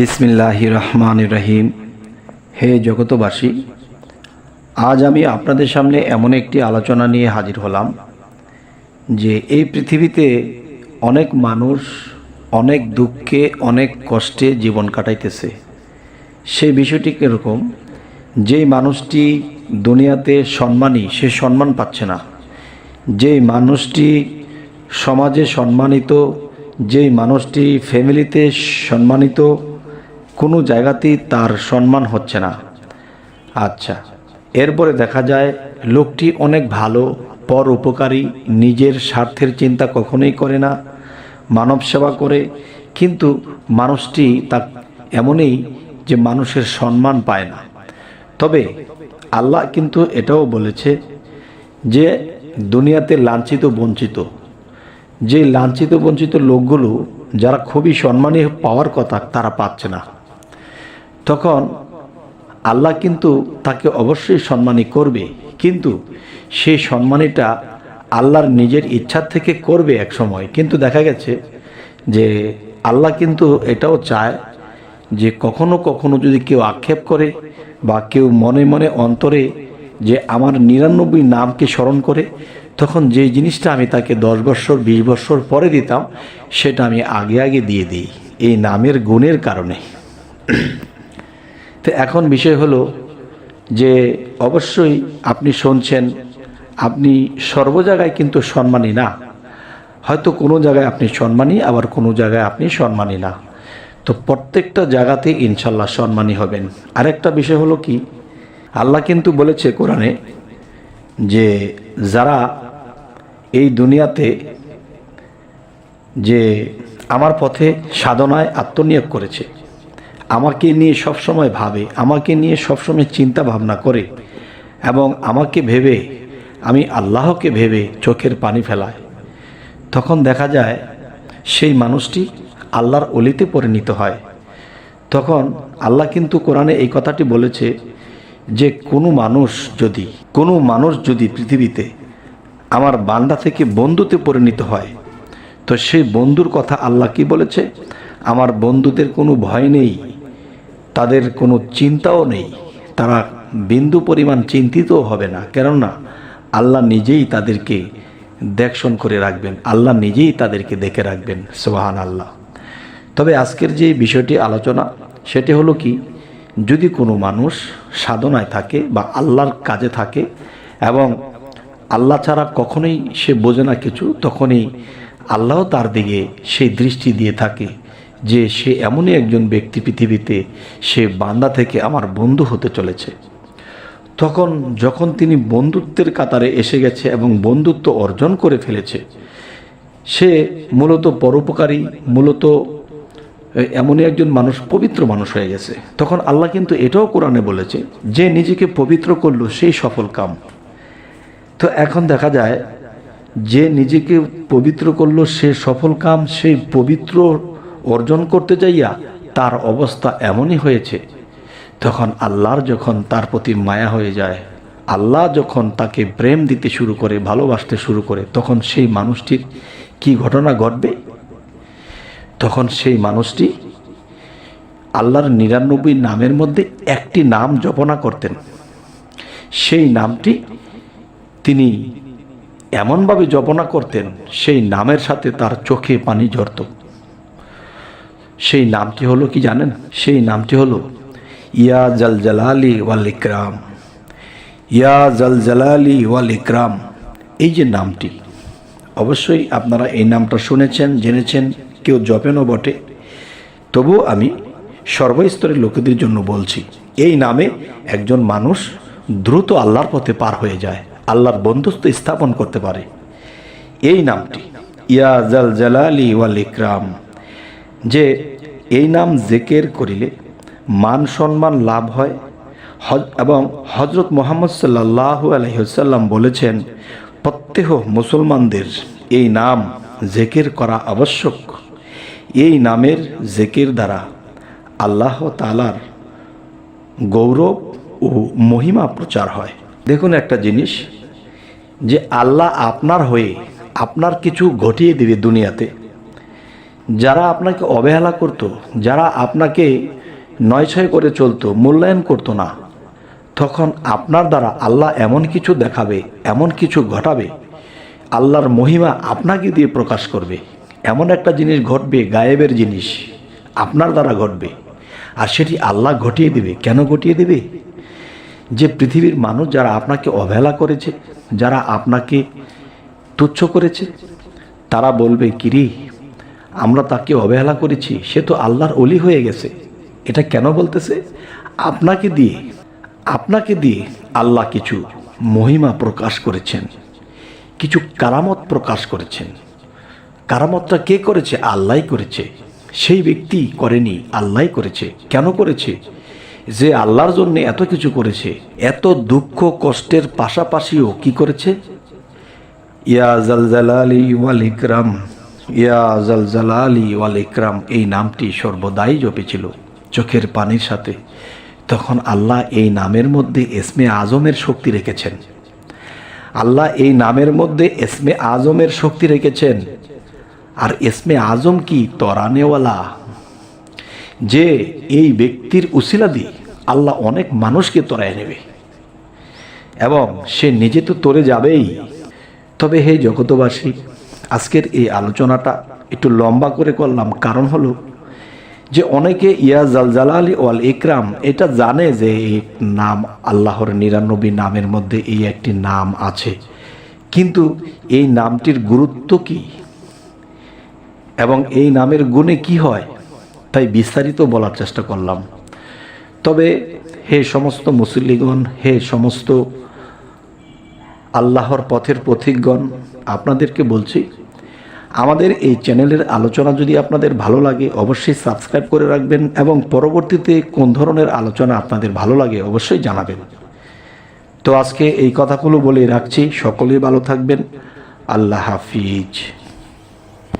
বিসমিল্লাহ রহমান রহিম হে জগতবাসী, আজ আমি আপনাদের সামনে এমন একটি আলোচনা নিয়ে হাজির হলাম যে এই পৃথিবীতে অনেক মানুষ অনেক দুঃখে, অনেক কষ্টে জীবন কাটাইতেছে। সেই বিষয়টি কীরকম? যেই মানুষটি দুনিয়াতে সম্মানী, সে সম্মান পাচ্ছে না। যেই মানুষটি সমাজে সম্মানিত, যেই মানুষটি ফ্যামিলিতে সম্মানিত কোনো জায়গাতেই তার সম্মান হচ্ছে না। আচ্ছা এরপরে দেখা যায়, লোকটি অনেক ভালো, পর উপকারী, নিজের স্বার্থের চিন্তা কখনোই করে না, মানব সেবা করে, কিন্তু মানুষটি তা এমনই যে মানুষের সম্মান পায় না। তবে আল্লাহ কিন্তু এটাও বলেছে যে, দুনিয়াতে লাঞ্ছিত, বঞ্চিত। যে লাঞ্ছিত, বঞ্চিত লোকগুলো, যারা খুবই সম্মানী পাওয়ার কথা, তারা পাচ্ছে না। তখন আল্লাহ কিন্তু তাকে অবশ্যই সম্মানী করবে। কিন্তু সেই সম্মানীটা আল্লাহর নিজের ইচ্ছা থেকে করবে এক সময় কিন্তু দেখা গেছে যে আল্লাহ কিন্তু এটাও চায় যে কখনো কখনো যদি কেউ আক্ষেপ করে বা কেউ মনে মনে অন্তরে যে আমার নিরানব্বই নামকে স্মরণ করে, তখন যে জিনিসটা আমি তাকে দশ বছর, বিশ বছর পরে দিতাম, সেটা আমি আগে আগে দিয়ে দিই। এই নামের গুণের কারণে। তো এখন বিষয় হলো যে অবশ্যই আপনি শুনছেন, আপনি সর্ব জায়গায় কিন্তু সম্মানী না। হয়তো কোনো জায়গায় আপনি সম্মানী, আবার কোনো জায়গায় আপনি সম্মানী না। তো প্রত্যেকটা জায়গাতে ইনশাল্লাহ সম্মানী হবেন। আরেকটা বিষয় হলো কি, আল্লাহ কিন্তু বলেছে কোরআনে যে যারা এই দুনিয়াতে যে আমার পথে সাধনায় আত্মনিয়োগ করেছে আমাকে নিয়ে সবসময় ভাবে, আমাকে নিয়ে সবসময় চিন্তা ভাবনা করে এবং আমাকে ভেবে, আমি আল্লাহকে ভেবে চোখের পানি ফেলায়। তখন দেখা যায়, সেই মানুষটি আল্লাহর অলিতে পরিণত হয়। তখন আল্লাহ কিন্তু কোরআনে এই কথাটি বলেছে যে, কোনো মানুষ যদি, কোনো মানুষ যদি পৃথিবীতে আমার বান্দা থেকে বন্ধুতে পরিণত হয়, তো সেই বন্ধুর কথা আল্লাহ কি বলেছে? আমার বন্ধুদের কোনো ভয় নেই। তাদের কোনো চিন্তাও নেই। তারা বিন্দু পরিমাণ চিন্তিতও হবে না। কেননা, আল্লাহ নিজেই তাদেরকে দেখশন করে রাখবেন। আল্লাহ নিজেই তাদেরকে দেখে রাখবেন। সোহান আল্লাহ তবে আজকের যে বিষয়টি আলোচনা, সেটি হলো কি, যদি কোনো মানুষ সাধনায় থাকে বা আল্লাহর কাজে থাকে এবং আল্লাহ ছাড়া কখনোই সে বোঝে না কিছু, তখনই আল্লাহ তার দিকে সেই দৃষ্টি দিয়ে থাকে। যে সে এমনই একজন ব্যক্তি পৃথিবীতে, সে বান্দা থেকে আমার বন্ধু হতে চলেছে। তখন যখন তিনি বন্ধুত্বের কাতারে এসে গেছে এবং বন্ধুত্ব অর্জন করে ফেলেছে, সে মূলত পরোপকারী, মূলত এমনই একজন মানুষ, পবিত্র মানুষ হয়ে গেছে। তখন আল্লাহ কিন্তু এটাও কোরআনে বলেছে যে নিজেকে পবিত্র করল সেই সফল কাম। তো এখন দেখা যায় যে নিজেকে পবিত্র করল সে সফল কাম, সেই পবিত্র অর্জন করতে যাইয়া তার অবস্থা এমনই হয়েছে। তখন আল্লাহর যখন তার প্রতি মায়া হয়ে যায়, আল্লাহ যখন তাকে প্রেম দিতে শুরু করে, ভালোবাসতে শুরু করে, তখন সেই মানুষটির কি ঘটনা ঘটবে? তখন সেই মানুষটি আল্লাহর নিরানব্বই নামের মধ্যে একটি নাম জপনা করতেন। সেই নামটি তিনি এমনভাবে জপনা করতেন, সেই নামের সাথে তার চোখে পানি ঝরত। সেই নামটি হলো কি জানেন? সেই নামটি হলো ইয়া জল জালালি ওয়াল ইকরাম। ইয়া জল জালালি ওয়াল ইকরাম। এই যে নামটি, অবশ্যই আপনারা এই নামটা শুনেছেন, জেনেছেন, কেউ জপেনও বটে। তবুও আমি সর্বস্তরের লোকেদের জন্য বলছি, এই নামে একজন মানুষ দ্রুত আল্লাহর পথে পার হয়ে যায়, আল্লাহর বন্ধুত্ব স্থাপন করতে পারে। এই নামটি, ইয়া জাল জালালি ওয়াল ইকরাম, যে এই নাম জেকের করিলে মান সম্মান লাভ হয়। এবং হজরত মোহাম্মদ সাল্লাহ আলহিহসাল্লাম বলেছেন, প্রত্যেহ মুসলমানদের এই নাম জেকের করা আবশ্যক। এই নামের জেকের দ্বারা আল্লাহ তালার গৌরব ও মহিমা প্রচার হয়। দেখুন একটা জিনিস, যে আল্লাহ আপনার হয়ে আপনার কিছু ঘটিয়ে দিবে দুনিয়াতে। যারা আপনাকে অবহেলা করত, যারা আপনাকে নয় ছয় করে চলতো, মূল্যায়ন করতো না, তখন আপনার দ্বারা আল্লাহ এমন কিছু দেখাবে, এমন কিছু ঘটাবে, আল্লাহর মহিমা আপনাকে দিয়ে প্রকাশ করবে। এমন একটা জিনিস ঘটবে, গায়েবের জিনিস আপনার দ্বারা ঘটবে। আর সেটি আল্লাহ ঘটিয়ে দেবে। কেন ঘটিয়ে দেবে? যে পৃথিবীর মানুষ যারা আপনাকে অবহেলা করেছে, যারা আপনাকে তুচ্ছ করেছে, তারা বলবে, কিরি আমরা তাকে অবহেলা করেছি, সে তো আল্লাহর অলি হয়ে গেছে। এটা কেন বলতেছে? আপনাকে দিয়ে আপনাকে দিয়ে আল্লাহ কিছু মহিমা প্রকাশ করেছেন, কিছু কারামত প্রকাশ করেছেন। কারামতটা কে করেছে? আল্লাহ করেছে। সেই ব্যক্তি করেনি আল্লাহ করেছে। কেন করেছে? যে আল্লাহর জন্য এত কিছু করেছে, এত দুঃখ কষ্টের পাশাপাশিও কি করেছে? ইয়া জালজালালি ওয়াল ইকরাম। ইয়া জালজালালি ওয়াল ইকরাম, এই নামটি সর্বদাই জপেছিল চোখের পানির সাথে। তখন আল্লাহ এই নামের মধ্যে এসমে আজমের শক্তি রেখেছেন। আল্লাহ এই নামের মধ্যে এসমে আজমের শক্তি রেখেছেন। আর এসমে আজম কি? তরানেওয়ালা। যে এই ব্যক্তির উসিলা দিয়ে আল্লাহ অনেক মানুষকে তরায় নেবে। এবং সে নিজে তো তরে যাবেই। তবে হে জগতবাসী আজকের এই আলোচনাটা একটু লম্বা করে করলাম। কারণ হলো যে অনেকে, ইয়া জালজালালি ওয়াল ইকরাম, এটা জানে যে এই নাম আল্লাহর নিরানব্বই নামের মধ্যে এই একটি নাম আছে। কিন্তু এই নামটির গুরুত্ব কি? এবং এই নামের গুণে কি হয়? তাই বিস্তারিত বলার চেষ্টা করলাম। তবে হে সমস্ত মুসল্লিগণ, হে সমস্ত আল্লাহর পথের পথিকগণ, আপনাদেরকে বলছি, আমাদের এই চ্যানেলের আলোচনা যদি আপনাদের ভালো লাগে, অবশ্যই সাবস্ক্রাইব করে রাখবেন এবং পরবর্তীতে কোন ধরনের আলোচনা আপনাদের ভালো লাগে অবশ্যই জানাবেন। তো আজকে এই কথাগুলো বলে রাখছি। সকলেই ভালো থাকবেন। আল্লাহ হাফিজ।